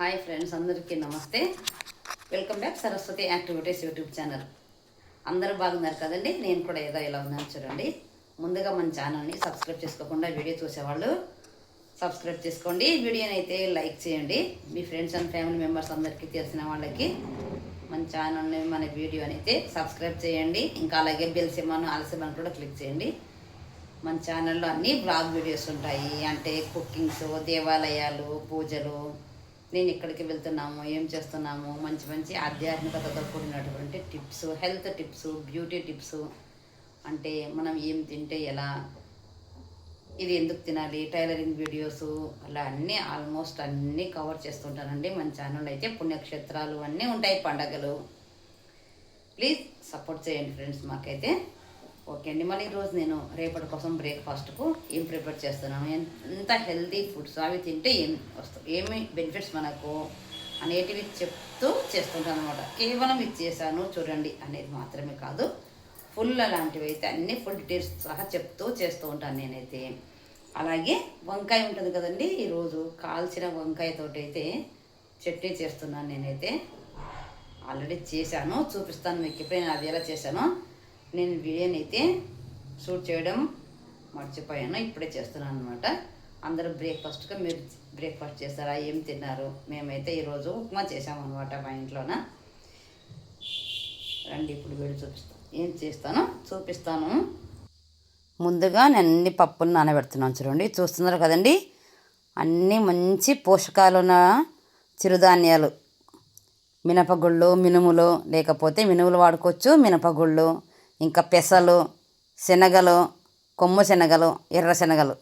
Hi friends అందరికీ నమస్తే. Welcome back Saraswati activities YouTube channel. అందరూ బాగున్నారు కదండి? నేను కూడా ఏదో ఇలా ఉన్నాను చూడండి. ముందుగా మన ఛానల్ని సబ్స్క్రైబ్ చేసుకోకుండా వీడియో చూసేవాళ్ళు సబ్స్క్రైబ్ చేసుకోండి. వీడియోని అయితే లైక్ చేయండి. మీ ఫ్రెండ్స్ అండ్ ఫ్యామిలీ మెంబర్స్ అందరికీ తెలిసిన వాళ్ళకి మన ఛానల్ని మన వీడియోని అయితే సబ్స్క్రైబ్ చేయండి. ఇంకా అలాగే బెల్ సిమ్మను ఆలస్యమని కూడా క్లిక్ చేయండి. మన ఛానల్లో అన్ని బ్లాగ్ వీడియోస్ ఉంటాయి. అంటే కుకింగ్స్ దేవాలయాలు పూజలు నేను ఇక్కడికి వెళ్తున్నాము ఏం చేస్తున్నాము మంచి మంచి ఆధ్యాత్మికతతో కూడినటువంటి tips health tips beauty tips అంటే మనం ఏం తింటే ఎలా ఇది ఎందుకు తినాలి టైలరింగ్ వీడియోస్ అలా అన్నీ ఆల్మోస్ట్ అన్నీ కవర్ చేస్తుంటానండి. మన ఛానల్ అయితే పుణ్యక్షేత్రాలు అన్నీ ఉంటాయి పండగలు. ప్లీజ్ సపోర్ట్ చేయండి ఫ్రెండ్స్ మాకైతే. ఓకే అండి. మళ్ళీ ఈరోజు నేను రేపటి కోసం బ్రేక్ఫాస్ట్కు ఏం ప్రిపేర్ చేస్తున్నాను? ఎంత హెల్తీ ఫుడ్స్ అవి తింటే ఏం వస్తాయి? ఏమి బెనిఫిట్స్ మనకు? అనేటివి చెప్తూ చేస్తుంటాను అనమాట కేవలం ఇది చేశాను చూడండి అనేది మాత్రమే కాదు. ఫుల్ అలాంటివి అయితే అన్ని ఫుల్ డీటెయిల్స్ సహా చెప్తూ చేస్తూ ఉంటాను నేనైతే. అలాగే వంకాయ ఉంటుంది కదండి ఈరోజు కాల్చిన వంకాయతోటి అయితే చట్నీ చేస్తున్నాను నేనైతే. ఆల్రెడీ చేశాను చూపిస్తాను మీకు ఎప్పుడైనా అది ఎలా చేశానో. నేను వీడియోని అయితే షూట్ చేయడం మర్చిపోయాను ఇప్పుడే చేస్తున్నాను అనమాట అందరూ బ్రేక్ఫాస్ట్గా మీరు బ్రేక్ఫాస్ట్ చేస్తారా ఏం తిన్నారు? మేమైతే ఈరోజు ఉప్మా చేసామన్నమాట మా ఇంట్లోన. రండి ఇప్పుడు వీడియో చూపిస్తాను ఏం చేస్తాను చూపిస్తాను. ముందుగా నేను అన్ని పప్పులు నానబెడుతున్నాను చూడండి చూస్తున్నారు కదండి? అన్నీ మంచి పోషకాలున్న చిరుధాన్యాలు. మినపగుళ్ళు మినుములు లేకపోతే మినుములు వాడుకోవచ్చు మినపగుళ్ళు ఇంకా పెసలు శనగలు కొమ్ము శనగలు ఎర్ర శనగలు.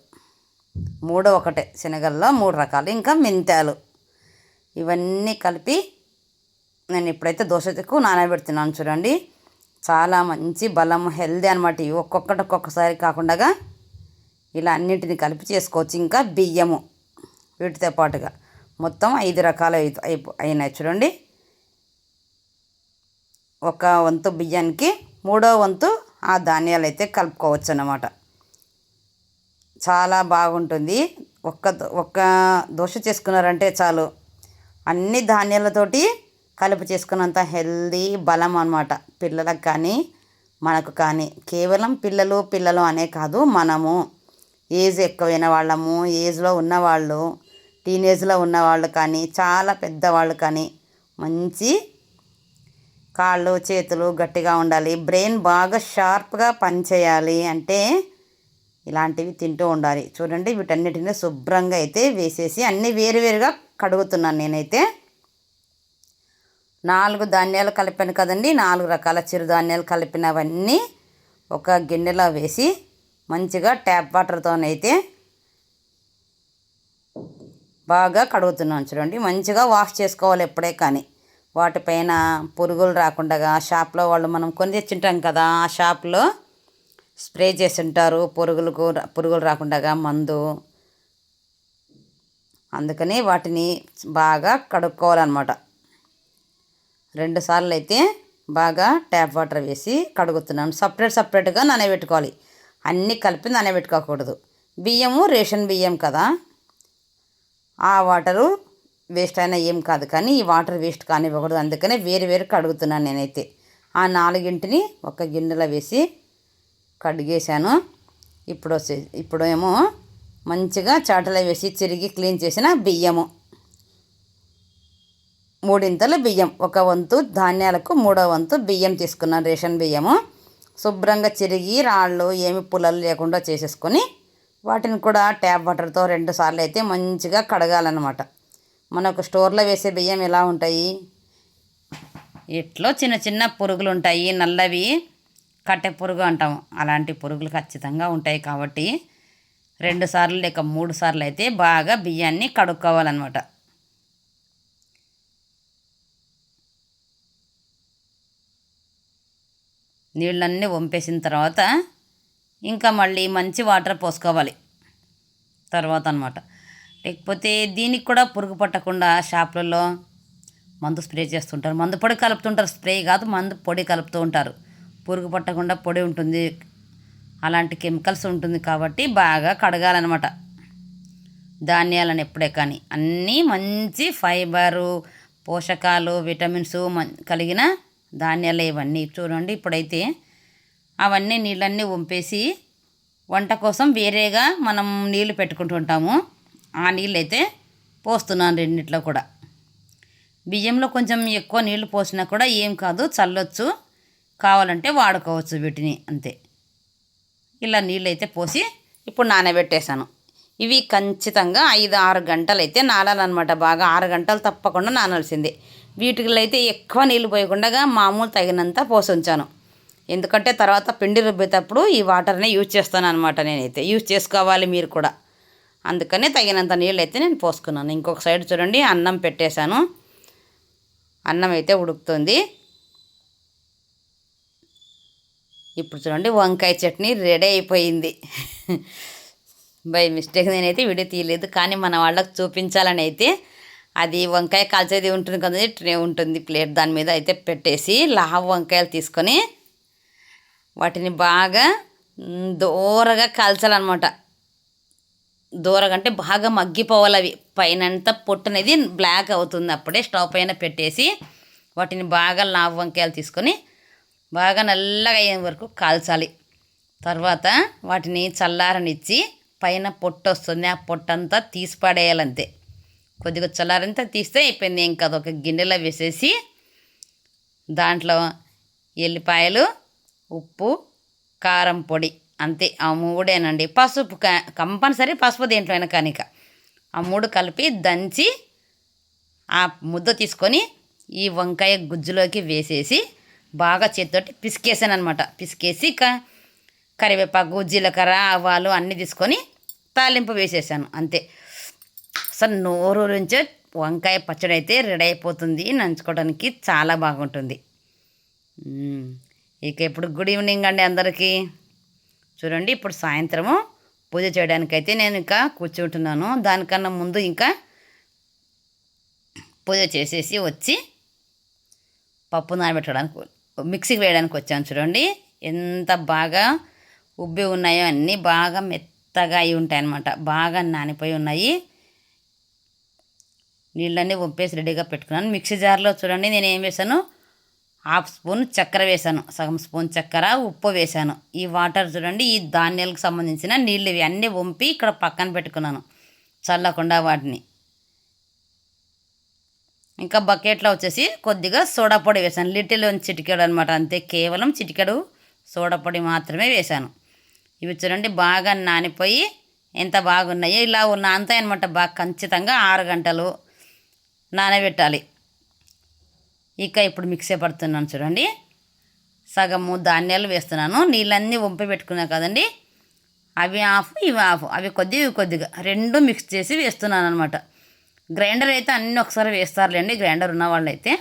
మూడు ఒకటే శనగల్లో మూడు రకాలు. ఇంకా మెంతాలు. ఇవన్నీ కలిపి నేను ఇప్పుడైతే దోశకు నానబెడుతున్నాను చూడండి. చాలా మంచి బలం హెల్దీ అనమాట ఇవి ఒక్కొక్కటి ఒక్కొక్కసారి కాకుండా ఇలా అన్నింటిని కలిపి చేసుకోవచ్చు. ఇంకా బియ్యము వీటితో పాటుగా. మొత్తం ఐదు రకాలు అయిపో అయినాయి చూడండి. ఒక వంతు బియ్యానికి మూడో వంతు ఆ ధాన్యాలు అయితే కలుపుకోవచ్చు అన్నమాట చాలా బాగుంటుంది. ఒక్క దో- ఒక్క దోశ చేసుకున్నారంటే చాలు. అన్ని ధాన్యాలతోటి కలుపు చేసుకున్నంత హెల్దీ బలం అన్నమాట. పిల్లలకు కానీ మనకు కానీ. కేవలం పిల్లలు పిల్లలు అనే కాదు మనము. ఏజ్ ఎక్కువైన వాళ్ళము ఏజ్లో ఉన్నవాళ్ళు టీనేజ్లో ఉన్నవాళ్ళు కానీ చాలా పెద్దవాళ్ళు కానీ మంచి కాళ్ళు చేతులు గట్టిగా ఉండాలి. బ్రెయిన్ బాగా షార్ప్గా పనిచేయాలి అంటే ఇలాంటివి తింటూ ఉండాలి. చూడండి వీటన్నిటిని శుభ్రంగా అయితే వేసేసి అన్నీ వేరువేరుగా కడుగుతున్నాను నేనైతే. నాలుగు ధాన్యాలు కలిపాను కదండి నాలుగు రకాల చిరుధాన్యాలు కలిపినవన్నీ ఒక గిన్నెలో వేసి మంచిగా ట్యాప్ వాటర్తోనైతే బాగా కడుగుతున్నాను చూడండి. మంచిగా వాష్ చేసుకోవాలి ఎప్పుడే కానీ. వాటిపైన పురుగులు రాకుండా షాప్లో వాళ్ళు మనం కొని తెచ్చింటాం కదా ఆ షాప్లో స్ప్రే చేసి ఉంటారు పురుగులకు పురుగులు రాకుండా మందు. అందుకని వాటిని బాగా కడుక్కోవాలన్నమాట. రెండు సార్లు అయితే బాగా ట్యాప్ వాటర్ వేసి కడుగుతున్నాను. సపరేట్ సపరేట్గా నానబెట్టుకోవాలి. అన్నీ కలిపి నానబెట్టుకోకూడదు. బియ్యము రేషన్ బియ్యం కదా. ఆ వాటరు వేస్ట్ అయినా ఏం కాదు. కానీ ఈ వాటర్ వేస్ట్ కానివ్వకూడదు. అందుకనే వేరు వేరు కడుగుతున్నాను నేనైతే. ఆ నాలుగింటిని ఒక గిన్నెలో వేసి కడిగేశాను. ఇప్పుడు వచ్చే ఇప్పుడు ఏమో మంచిగా చాటలో వేసి చిరిగి క్లీన్ చేసిన బియ్యము. మూడింతల బియ్యం. ఒక వంతు ధాన్యాలకు మూడో వంతు బియ్యం తీసుకున్నాను రేషన్ బియ్యము. శుభ్రంగా చిరిగి రాళ్ళు ఏమి పుల్లలు లేకుండా చేసేసుకొని వాటిని కూడా ట్యాప్ వాటర్తో రెండు సార్లు అయితే మంచిగా కడగాలన్నమాట. మనకు స్టోర్లో వేసే బియ్యం ఎలా ఉంటాయి? ఇట్లో చిన్న చిన్న పురుగులు ఉంటాయి నల్లవి కట్టె పురుగు అంటాం. అలాంటి పురుగులు ఖచ్చితంగా ఉంటాయి కాబట్టి రెండు సార్లు లేక మూడు సార్లు అయితే బాగా బియ్యాన్ని కడుక్కోవాలన్నమాట. నీళ్ళన్నీ వంపేసిన తర్వాత ఇంకా మళ్ళీ మంచి వాటర్ పోసుకోవాలి. తర్వాత అనమాట లేకపోతే దీనికి కూడా పురుగు పట్టకుండా షాపులలో మందు స్ప్రే చేస్తుంటారు. మందు పొడి కలుపుతుంటారు. స్ప్రే కాదు మందు పొడి కలుపుతూ ఉంటారు. పురుగు పట్టకుండా పొడి ఉంటుంది. అలాంటి కెమికల్స్ ఉంటుంది కాబట్టి బాగా కడగాలన్నమాట. ధాన్యాలను ఎప్పుడే కానీ. అన్నీ మంచి ఫైబరు పోషకాలు విటమిన్స్ మం కలిగిన ధాన్యాలు ఇవన్నీ. చూడండి ఇప్పుడైతే అవన్నీ నీళ్ళన్నీ వంపేసి వంట కోసం వేరేగా మనం నీళ్ళు పెట్టుకుంటుంటాము ఆ నీళ్ళు అయితే పోస్తున్నాను రెండిట్లో కూడా. బియ్యంలో కొంచెం ఎక్కువ నీళ్ళు పోసినా కూడా ఏం కాదు చల్లొచ్చు. కావాలంటే వాడుకోవచ్చు వీటిని అంతే. ఇలా నీళ్ళు అయితే పోసి ఇప్పుడు నానబెట్టేశాను. ఇవి ఖచ్చితంగా ఐదు ఆరు గంటలు అయితే నానాలన్నమాట. బాగా ఆరు గంటలు తప్పకుండా నానాల్సిందే. వీటిలో అయితే ఎక్కువ నీళ్ళు పోయకుండా మామూలు తగినంత పోసి ఉంచాను. ఎందుకంటే తర్వాత పిండి రుబ్బేటప్పుడు ఈ వాటర్నే యూజ్ చేస్తాను అనమాట నేనైతే. యూజ్ చేసుకోవాలి మీరు కూడా. అందుకనే తగినంత నీళ్ళు అయితే నేను పోసుకున్నాను. ఇంకొక సైడ్ చూడండి అన్నం పెట్టేశాను. అన్నం అయితే ఉడుకుతుంది. ఇప్పుడు చూడండి వంకాయ చట్నీ రెడీ అయిపోయింది. బై మిస్టేక్ నేనైతే వీడియో తీయలేదు కానీ మన వాళ్ళకి చూపించాలని అయితే అది వంకాయ కాల్చేది ఉంటుంది కదా ట్రే ఉంటుంది ప్లేట్ దాని మీద అయితే పెట్టేసి లావు వంకాయలు తీసుకొని వాటిని బాగా దూరగా కాల్చాలన్నమాట. దూరగా అంటే బాగా మగ్గిపోవాలి అవి పైనంతా పొట్టు అనేది బ్లాక్ అవుతుంది అప్పుడే స్టవ్ పైన పెట్టేసి వాటిని బాగా లావు వంకాయలు తీసుకొని బాగా నల్లగా అయ్యే వరకు కాల్చాలి. తర్వాత వాటిని చల్లారనిచ్చి పైన పొట్టు వస్తుంది. ఆ పొట్టంతా తీసి పడేయాలంతే. కొద్దిగా చల్లారంతా తీస్తే అయిపోయింది. ఇంకా అదొక గిన్నెలో వేసేసి దాంట్లో ఎల్లిపాయలు ఉప్పు కారం పొడి అంతే ఆ మూడేనండి. పసుపు క- కంపల్సరీ పసుపు దేంట్లో అయినా కనుక. ఆ మూడు కలిపి దంచి ఆ ముద్ద తీసుకొని ఈ వంకాయ గుజ్జులోకి వేసేసి బాగా చేతితోటి పిసికేసాను అనమాట పిసికేసి క కరివేపాకు జీలకర్ర ఆవాలు అన్నీ తీసుకొని తాలింపు వేసేసాను. అంతే. అసలు నోరు నుంచే వంకాయ పచ్చడి అయితే రెడీ అయిపోతుంది. నంచుకోవడానికి చాలా బాగుంటుంది. ఇక ఇప్పుడు గుడ్ ఈవినింగ్ అండి అందరికీ. చూడండి ఇప్పుడు సాయంత్రము పూజ చేయడానికైతే నేను ఇంకా కూర్చుంటున్నాను. దానికన్నా ముందు ఇంకా పూజ చేసేసి వచ్చి పప్పు నానబెట్టడానికి మిక్సీకి వేయడానికి వచ్చాను చూడండి. ఎంత బాగా ఉబ్బి ఉన్నాయో అన్నీ బాగా మెత్తగా అయి ఉంటాయి అన్నమాట బాగా నానిపోయి ఉన్నాయి. నీళ్ళన్నీ వంపేసి రెడీగా పెట్టుకున్నాను. మిక్సీ జార్లో చూడండి నేను ఏం చేశాను? హాఫ్ స్పూన్ చక్కెర వేసాను సగం స్పూన్ చక్కెర ఉప్పు వేశాను. ఈ వాటర్ చూడండి ఈ ధాన్యాలకు సంబంధించిన నీళ్ళు ఇవి అన్నీ వంపి ఇక్కడ పక్కన పెట్టుకున్నాను చల్లకుండా వాటిని. ఇంకా బకెట్లో వచ్చేసి కొద్దిగా సోడా పొడి వేసాను లిటిల్ చిటికెడు అనమాట అంతే కేవలం చిటికెడు సోడా పొడి మాత్రమే వేశాను. ఇవి చూడండి బాగా నానిపోయి ఎంత బాగున్నాయో ఇలా నానతాయి అనమాట బాగా ఖచ్చితంగా ఆరు గంటలు నానబెట్టాలి. ఇక ఇప్పుడు మిక్సీ పడుతున్నాను చూడండి. సగము ధాన్యాలు వేస్తున్నాను. నీళ్ళన్నీ వంపి పెట్టుకున్నా కదండి. అవి ఆఫ్ ఇవి ఆఫ్ అవి కొద్దిగా ఇవి కొద్దిగా. రెండు మిక్స్ చేసి వేస్తున్నాను అనమాట గ్రైండర్ అయితే అన్నీ ఒకసారి వేస్తారులేండి. గ్రైండర్ ఉన్న వాళ్ళు అయితే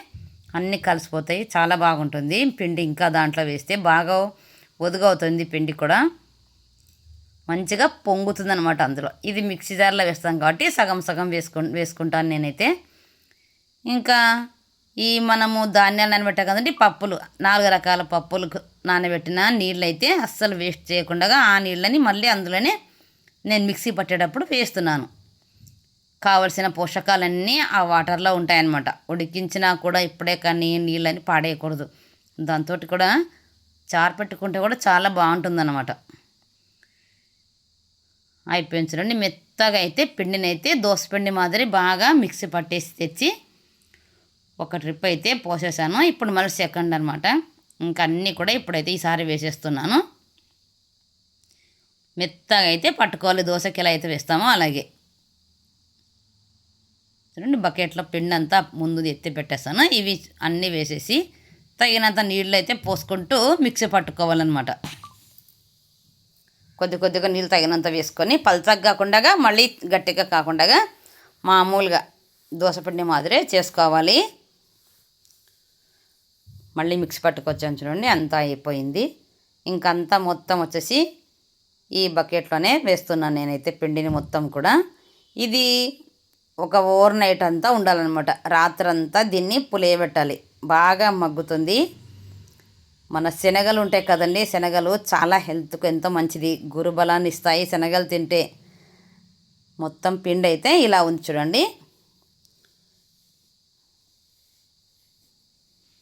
అన్నీ కలిసిపోతాయి. చాలా బాగుంటుంది. పిండి ఇంకా దాంట్లో వేస్తే బాగా ఒదుగవుతుంది పిండి కూడా. మంచిగా పొంగుతుంది అనమాట అందులో. ఇది మిక్సీ జార్లో వేస్తాం కాబట్టి సగం సగం వేసుకు వేసుకుంటాను నేనైతే. ఇంకా ఈ మనము ధాన్యాలు నానబెట్టాం కదండి పప్పులు. నాలుగు రకాల పప్పులు నానబెట్టిన నీళ్ళు అయితే అస్సలు వేస్ట్ చేయకుండా ఆ నీళ్ళని మళ్ళీ అందులోనే నేను మిక్సీ పట్టేటప్పుడు వేస్తున్నాను. కావలసిన పోషకాలన్నీ ఆ వాటర్లో ఉంటాయన్నమాట. ఉడికించినా కూడా ఇప్పుడే కానీ నీళ్ళని పాడేయకూడదు. దాంతో కూడా చారు పెట్టుకుంటే కూడా చాలా బాగుంటుందన్నమాట. అయిపోయింది చూడండి మెత్తగా అయితే పిండినైతే దోశ పిండి మాదిరి బాగా మిక్సీ పట్టేసి తెచ్చి ఒక ట్రిప్ అయితే పోసేసాను. ఇప్పుడు మళ్ళీ సెకండ్ అనమాట ఇంకా అన్నీ కూడా ఇప్పుడైతే ఈసారి వేసేస్తున్నాను. మెత్తగా అయితే పట్టుకోవాలి. దోశకి ఎలా అయితే వేస్తామో అలాగే. చూడండి బకెట్లో పిండి అంతా ముందు ఎత్తి పెట్టేస్తాను. ఇవి అన్నీ వేసేసి తగినంత నీళ్ళు అయితే పోసుకుంటూ మిక్సీ పట్టుకోవాలన్నమాట. కొద్ది కొద్దిగా నీళ్ళు తగినంత వేసుకొని పల్చగా కాకుండా మళ్ళీ గట్టిగా కాకుండా మామూలుగా దోసపిండి మాదిరే చేసుకోవాలి. మళ్ళీ మిక్సీ పట్టుకొచ్చాను చూడండి అంతా అయిపోయింది. ఇంకంతా మొత్తం వచ్చేసి ఈ బకెట్లోనే వేస్తున్నాను నేనైతే పిండిని మొత్తం కూడా. ఇది ఒక ఓవర్ నైట్ అంతా ఉండాలన్నమాట. రాత్రంతా దీన్ని పులియబెట్టాలి బాగా మగ్గుతుంది. మన శనగలు ఉంటాయి కదండి శనగలు చాలా హెల్త్కు ఎంతో మంచిది. గురుబలాన్ని ఇస్తాయి శనగలు తింటే. మొత్తం పిండి అయితే ఇలా ఉంది చూడండి.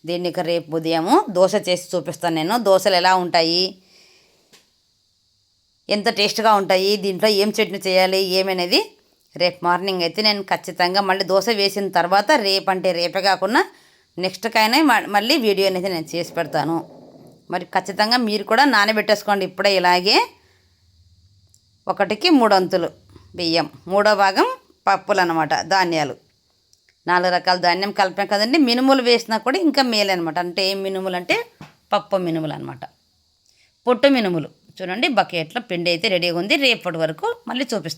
దీన్ని ఇక రేపు ఉదయము దోశ చేసి చూపిస్తాను నేను. దోశలు ఎలా ఉంటాయి? ఎంత టేస్ట్గా ఉంటాయి? దీంట్లో ఏం చట్నీ చేయాలి? ఏమనేది రేపు మార్నింగ్ అయితే నేను ఖచ్చితంగా మళ్ళీ దోశ వేసిన తర్వాత రేపు అంటే రేపే కాకుండా నెక్స్ట్కైనా మ- మళ్ళీ వీడియో అనేది నేను చేసి పెడతాను. మరి ఖచ్చితంగా మీరు కూడా నానబెట్టేసుకోండి ఇప్పుడే ఇలాగే. ఒకటికి మూడు అంతులు బియ్యం. మూడో భాగం పప్పులు అనమాట ధాన్యాలు. నాలుగు రకాల ధాన్యం కలిపాం కదండి. మినుములు వేసినా కూడా ఇంకా మేలు అనమాట అంటే ఏం మినుములు అంటే పప్పు మినుములు అనమాట పొట్టు మినుములు. చూడండి బకెట్లో పిండి అయితే రెడీగా ఉంది. రేపటి వరకు మళ్ళీ చూపిస్తాను